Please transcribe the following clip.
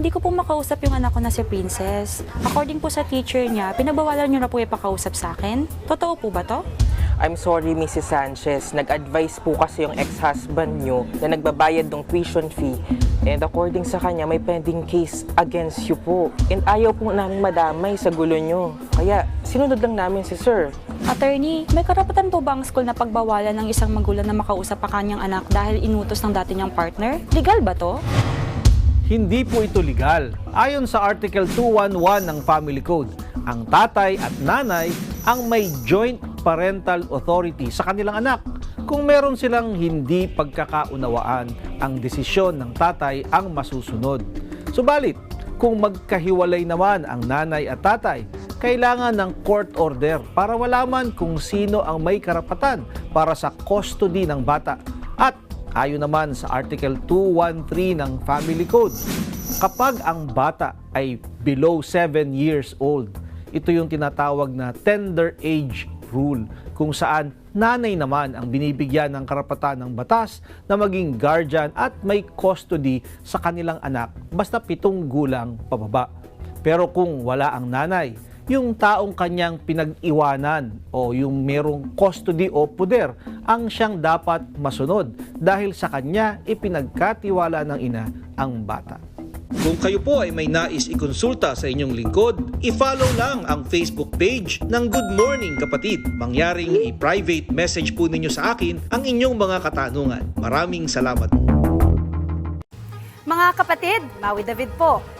hindi ko po makausap yung anak ko na si Princess. According po sa teacher niya, pinabawalan niyo na po ipakausap sa akin. Totoo po ba to? I'm sorry, Mrs. Sanchez. Nag-advise po kasi yung ex-husband nyo na nagbabayad ng tuition fee. And according sa kanya, may pending case against you po. And ayaw po namin madamay sa gulo nyo. Kaya sinunod lang namin si sir. Attorney, may karapatan po ba ang school na pagbawalan ng isang magulang na makausap pa kanyang anak dahil inutos ng dati niyang partner? Legal ba to? Hindi po ito legal. Ayon sa Article 211 ng Family Code, ang tatay at nanay ang may joint parental authority sa kanilang anak. Kung meron silang hindi pagkakaunawaan, ang desisyon ng tatay ang masusunod. Subalit, kung magkahiwalay naman ang nanay at tatay, kailangan ng court order para malaman kung sino ang may karapatan para sa custody ng bata. At ayon naman sa Article 213 ng Family Code, kapag ang bata ay below 7 years old, ito yung tinatawag na tender age rule kung saan nanay naman ang binibigyan ng karapatan ng batas na maging guardian at may custody sa kanilang anak basta pitong gulang pababa. Pero kung wala ang nanay, yung taong kanyang pinag-iwanan o yung merong custody o puder ang siyang dapat masunod dahil sa kanya ipinagkatiwala ng ina ang bata. Kung kayo po ay may nais ikonsulta sa inyong lingkod, i-follow lang ang Facebook page ng Good Morning Kapatid. Mangyaring i-private message po ninyo sa akin ang inyong mga katanungan. Maraming salamat po. Mga kapatid, Maui David po.